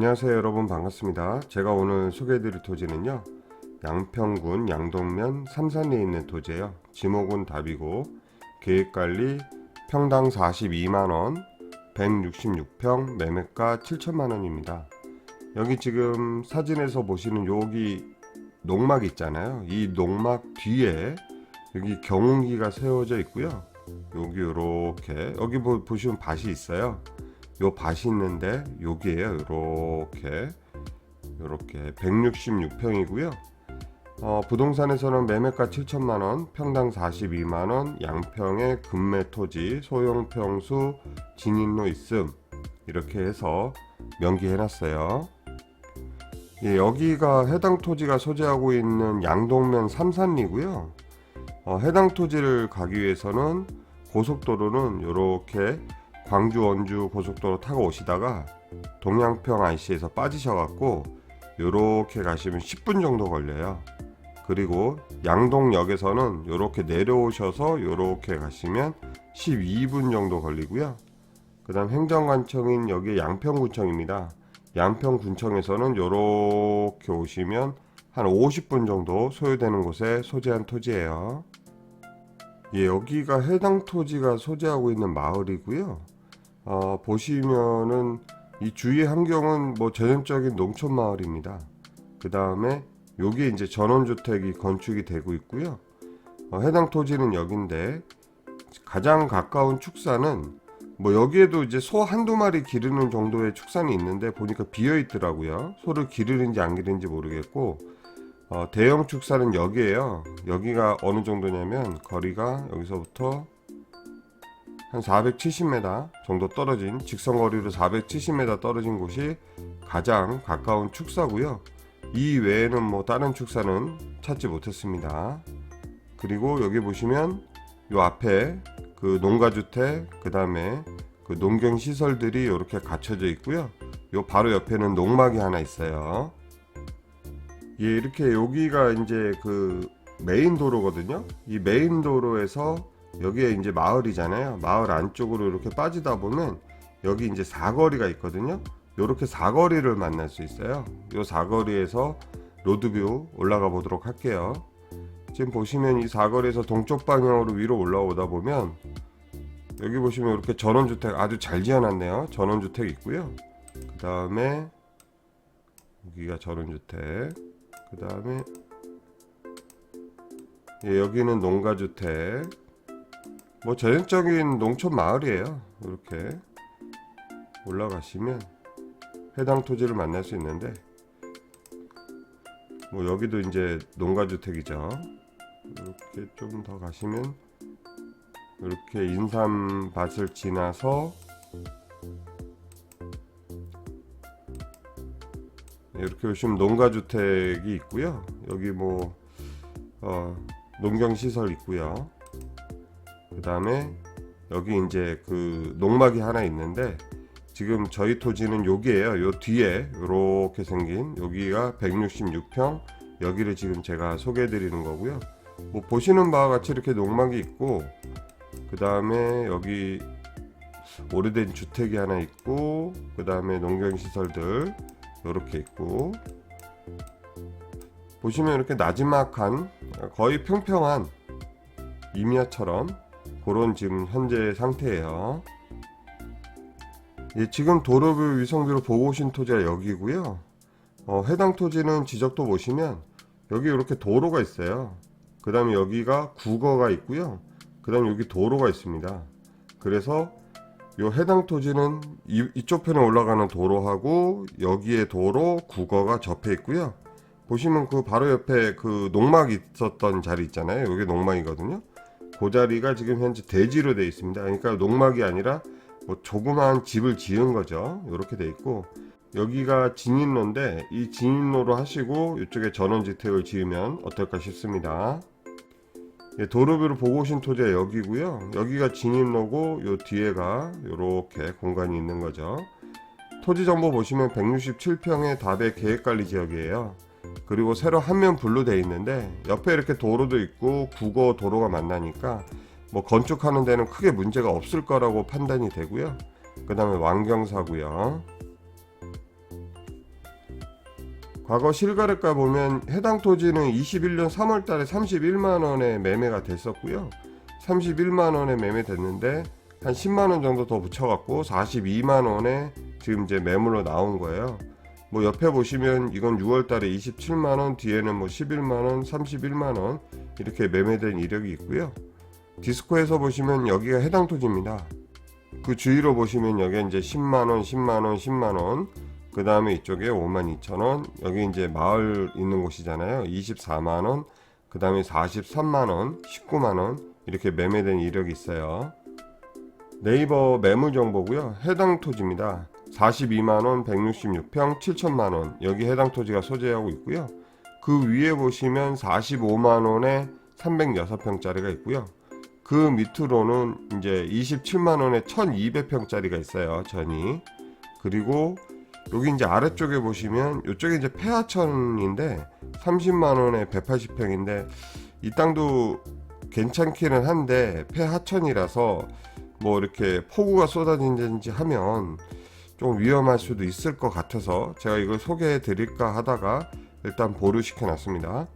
안녕하세요 여러분 반갑습니다. 제가 오늘 소개해드릴 토지는요. 양평군 양동면 삼산리에 있는 토지예요. 지목은 답이고 계획관리 평당 42만원 166평 매매가 7천만원입니다. 여기 지금 사진에서 보시는 여기 농막 있잖아요. 이 농막 뒤에 여기 경운기가 세워져 있고요. 여기 요렇게 여기 보, 보시면 밭이 있어요. 요 밭이 있는데 여기에요. 요렇게 요렇게 166평이고요. 어, 부동산에서는 매매가 7천만 원, 평당 42만 원, 양평의 금매 토지, 소형 평수, 진입로 있음 이렇게 해서 명기해 놨어요. 예, 여기가 해당 토지가 소재하고 있는 양동면 삼산리고요. 어, 해당 토지를 가기 위해서는 고속도로는 이렇게 광주 원주 고속도로 타고 오시다가 동양평 IC에서 빠지셔갖고 이렇게 가시면 10분 정도 걸려요. 그리고 양동역에서는 이렇게 내려오셔서 이렇게 가시면 12분 정도 걸리고요. 그 다음 행정관청인 여기 양평구청입니다. 양평군청에서는 이렇게 오시면 한 50분 정도 소요되는 곳에 소재한 토지예요. 예, 여기가 해당 토지가 소재하고 있는 마을이고요. 어, 보시면은 이 주위 환경은 뭐 전형적인 농촌 마을입니다. 그 다음에 여기에 이제 전원주택이 건축이 되고 있고요. 어, 해당 토지는 여기인데 가장 가까운 축사는 뭐 여기에도 이제 소 한두 마리 기르는 정도의 축산이 있는데 보니까 비어 있더라고요. 소를 기르는지 안 기르는지 모르겠고 어, 대형 축사는 여기에요. 여기가 어느 정도냐면 거리가 여기서부터 한 470m 정도 떨어진 직선 거리로 470m 떨어진 곳이 가장 가까운 축사고요. 이 외에는 뭐 다른 축사는 찾지 못했습니다. 그리고 여기 보시면 요 앞에 그 농가주택 그 다음에 그 농경 시설들이 이렇게 갖춰져 있고요. 요 바로 옆에는 농막이 하나 있어요. 예, 이렇게 여기가 이제 그 메인 도로거든요. 이 메인 도로에서 여기에 이제 마을이잖아요. 마을 안쪽으로 이렇게 빠지다 보면 여기 이제 사거리가 있거든요. 이렇게 사거리를 만날 수 있어요. 이 사거리에서 로드뷰 올라가 보도록 할게요. 지금 보시면 이 사거리에서 동쪽 방향으로 위로 올라오다 보면 여기 보시면 이렇게 전원주택 아주 잘 지어놨네요. 전원주택 있고요. 그 다음에 여기가 전원주택. 그 다음에 예, 여기는 농가주택. 뭐 전형적인 농촌 마을이에요. 이렇게 올라가시면 해당 토지를 만날 수 있는데 뭐 여기도 이제 농가주택이죠. 이렇게 좀 더 가시면 이렇게 인삼밭을 지나서 이렇게 보시면 농가주택이 있고요. 여기 뭐 어, 농경시설 있고요. 그 다음에 여기 이제 그 농막이 하나 있는데 지금 저희 토지는 여기에요. 요 뒤에 이렇게 생긴 여기가 166평 여기를 지금 제가 소개해 드리는 거고요. 뭐 보시는 바와 같이 이렇게 농막이 있고 그 다음에 여기 오래된 주택이 하나 있고 그 다음에 농경시설들 이렇게 있고 보시면 이렇게 나지막한 거의 평평한 임야처럼 그런 지금 현재 상태예요. 예, 지금 도로뷰 위성뷰로 보고 오신 토지가 여기고요. 어, 해당 토지는 지적도 보시면 여기 이렇게 도로가 있어요. 그 다음에 여기가 국어가 있고요. 그 다음에 여기 도로가 있습니다. 그래서 요 해당 토지는 이, 이쪽 편에 올라가는 도로하고 여기에 도로 국어가 접해 있고요. 보시면 그 바로 옆에 그 농막 있었던 자리 있잖아요. 여기 농막이거든요. 그 자리가 지금 현재 대지로 되어 있습니다. 그러니까 농막이 아니라 뭐 조그마한 집을 지은 거죠. 이렇게 돼 있고 여기가 진입로인데 이 진입로로 하시고 이쪽에 전원주택을 지으면 어떨까 싶습니다. 예, 도로뷰로 보고 오신 토지가 여기고요. 여기가 진입로고 요 뒤에가 이렇게 공간이 있는 거죠. 토지 정보 보시면 167평의 답의 계획관리 지역이에요. 그리고 새로 한면 블루 돼 있는데 옆에 이렇게 도로도 있고 국어 도로가 만나니까 뭐 건축하는 데는 크게 문제가 없을 거라고 판단이 되고요. 그 다음에 왕경사고요. 과거 실거래가 보면 해당 토지는 21년 3월 달에 31만 원에 매매가 됐었고요. 31만 원에 매매됐는데 한 10만 원 정도 더 붙여 갖고 42만 원에 지금 이제 매물로 나온 거예요. 뭐 옆에 보시면 이건 6월 달에 27만 원, 뒤에는 뭐 11만 원, 31만 원 이렇게 매매된 이력이 있고요. 디스코에서 보시면 여기가 해당 토지입니다. 그 주위로 보시면 여기 이제 10만 원, 10만 원, 10만 원. 그 다음에 이쪽에 5만 2천 원. 여기 이제 마을 있는 곳이잖아요. 24만 원. 그 다음에 43만 원, 19만 원 이렇게 매매된 이력이 있어요. 네이버 매물 정보고요. 해당 토지입니다. 42만 원, 166평, 7천만 원. 여기 해당 토지가 소재하고 있고요. 그 위에 보시면 45만 원에 306평짜리가 있고요. 그 밑으로는 이제 27만 원에 1200평짜리가 있어요. 전이. 그리고 여기 이제 아래쪽에 보시면 이쪽에 이제 폐하천인데 30만 원에 180평인데 이 땅도 괜찮기는 한데 폐하천이라서 뭐 이렇게 폭우가 쏟아진다든지 하면 좀 위험할 수도 있을 것 같아서 제가 이걸 소개해 드릴까 하다가 일단 보류 시켜 놨습니다.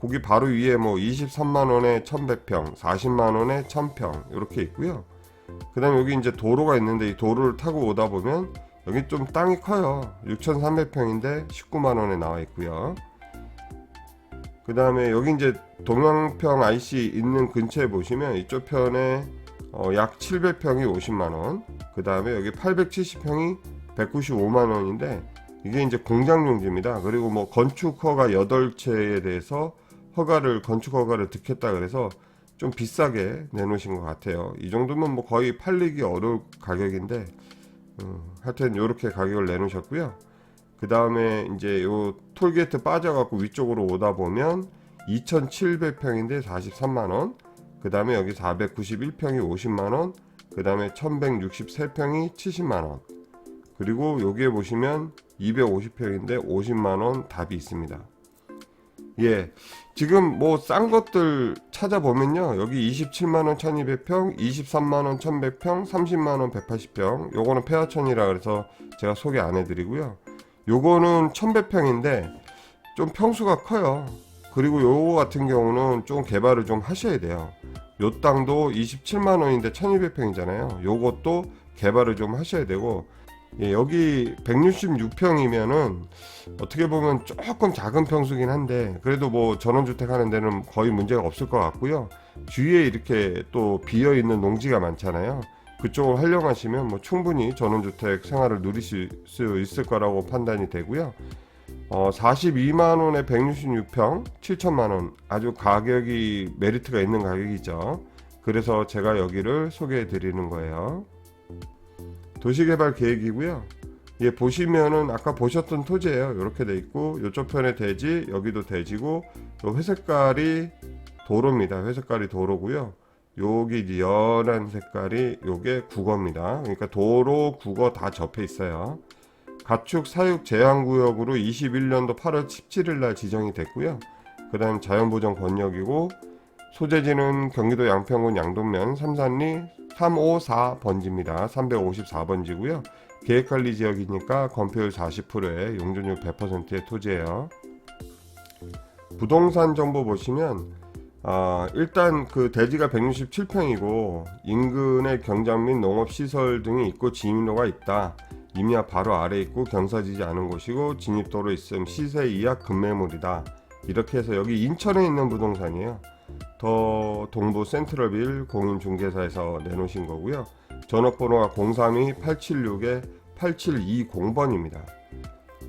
거기 바로 위에 뭐 23만 원에 1100평, 40만 원에 1000평 이렇게 있고요. 그 다음에 여기 이제 도로가 있는데 이 도로를 타고 오다 보면 여기 좀 땅이 커요. 6,300평인데 19만 원에 나와 있고요. 그 다음에 여기 이제 동양평 IC 있는 근처에 보시면 이쪽 편에 어, 약 700평이 50만 원. 그 다음에 여기 870평이 195만 원인데 이게 이제 공장 용지입니다. 그리고 뭐 건축 허가 8채에 대해서 허가를 건축 허가를 득했다 그래서 좀 비싸게 내놓으신 것 같아요. 이 정도면 뭐 거의 팔리기 어려울 가격인데 음, 하여튼 이렇게 가격을 내놓으셨고요. 그 다음에 이제 요 톨게이트 빠져갖고 위쪽으로 오다 보면 2,700평인데 43만 원. 그 다음에 여기 491평이 50만 원. 그 다음에 1,163평이 70만 원. 그리고 여기에 보시면 250평인데 50만 원 답이 있습니다. 예. 지금 뭐 싼 것들 찾아보면요. 여기 27만 원 1200평, 23만 원 1100평, 30만 원 180평. 요거는 폐하천이라 그래서 제가 소개 안 해드리고요. 요거는 1100평인데 좀 평수가 커요. 그리고 요거 같은 경우는 좀 개발을 좀 하셔야 돼요. 요 땅도 27만 원인데 1200평이잖아요. 요것도 개발을 좀 하셔야 되고 예, 여기 166평이면은 어떻게 보면 조금 작은 평수긴 한데 그래도 뭐 전원주택 하는 데는 거의 문제가 없을 것 같고요. 주위에 이렇게 또 비어 있는 농지가 많잖아요. 그쪽을 활용하시면 뭐 충분히 전원주택 생활을 누리실 수 있을 거라고 판단이 되고요. 어, 42만 원에 166평, 7천만 원 아주 가격이 메리트가 있는 가격이죠. 그래서 제가 여기를 소개해 드리는 거예요. 도시개발 계획이고요. 예, 보시면은 아까 보셨던 토지예요. 이렇게 돼 있고 이쪽 편에 대지, 여기도 대지고 요 회색깔이 도로입니다. 회색깔이 도로고요. 여기 연한 색깔이 요게 국어입니다. 그러니까 도로, 국어 다 접해 있어요. 가축 사육 제한 구역으로 21년도 8월 17일 날 지정이 됐고요. 그 다음 자연보전 권역이고 소재지는 경기도 양평군 양동면 삼산리 354번지입니다. 354번지고요. 계획관리 지역이니까 건폐율 40%에 용적률 100%의 토지예요. 부동산 정보 보시면 아, 일단 그 대지가 167평이고 인근에 경장 및 농업 시설 등이 있고 진입로가 있다. 임야 바로 아래 있고 경사지지 않은 곳이고 진입도로 있음 시세 이하 급매물이다. 이렇게 해서 여기 인천에 있는 부동산이에요. 더 동부 센트럴빌 공인중개사에서 내놓으신 거고요. 전화번호가 032-876에 8720번입니다.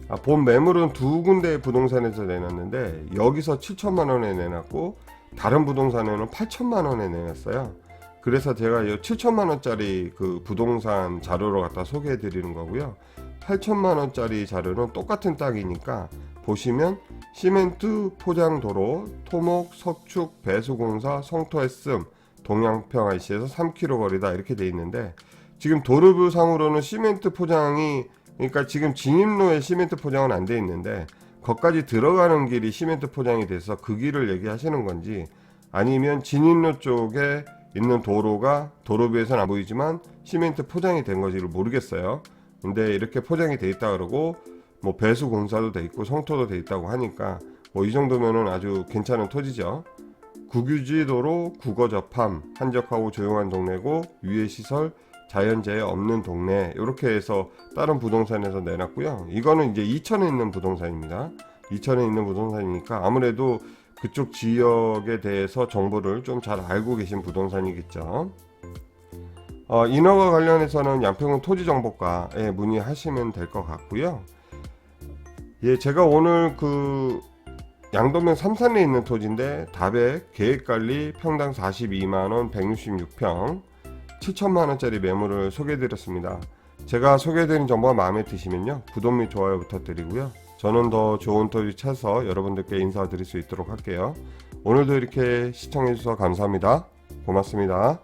아, 본 매물은 두 군데 부동산에서 내놨는데 여기서 7천만 원에 내놨고 다른 부동산에는 8천만 원에 내놨어요. 그래서 제가 이 7천만 원짜리 그 부동산 자료로 갖다 소개해 드리는 거고요. 8천만 원짜리 자료는 똑같은 땅이니까 보시면 시멘트 포장도로 토목 석축 배수공사 성토했음 동양평 IC에서 3km 거리다 이렇게 돼 있는데 지금 도로뷰 상으로는 시멘트 포장이 그러니까 지금 진입로에 시멘트 포장은 안 돼 있는데 거기까지 들어가는 길이 시멘트 포장이 돼서 그 길을 얘기하시는 건지 아니면 진입로 쪽에 있는 도로가 도로뷰에서는 안 보이지만 시멘트 포장이 된 건지를 모르겠어요. 근데 이렇게 포장이 돼 있다 그러고 뭐 배수 공사도 돼 있고 성토도 돼 있다고 하니까 뭐 이 정도면은 아주 괜찮은 토지죠. 국유지도로 국어 접함, 한적하고 조용한 동네고 유해 시설, 자연재해 없는 동네 이렇게 해서 다른 부동산에서 내놨고요. 이거는 이제 이천에 있는 부동산입니다. 이천에 있는 부동산이니까 아무래도 그쪽 지역에 대해서 정보를 좀 잘 알고 계신 부동산이겠죠. 어, 인허가 관련해서는 양평군 토지정보과에 문의하시면 될 것 같고요. 예, 제가 오늘 그 양동면 삼산에 있는 토지인데 다백 계획관리 평당 42만원 166평 7천만원짜리 매물을 소개해드렸습니다. 제가 소개해드린 정보가 마음에 드시면요 구독 및 좋아요 부탁드리고요. 저는 더 좋은 토지 찾아서 여러분들께 인사드릴 수 있도록 할게요. 오늘도 이렇게 시청해주셔서 감사합니다. 고맙습니다.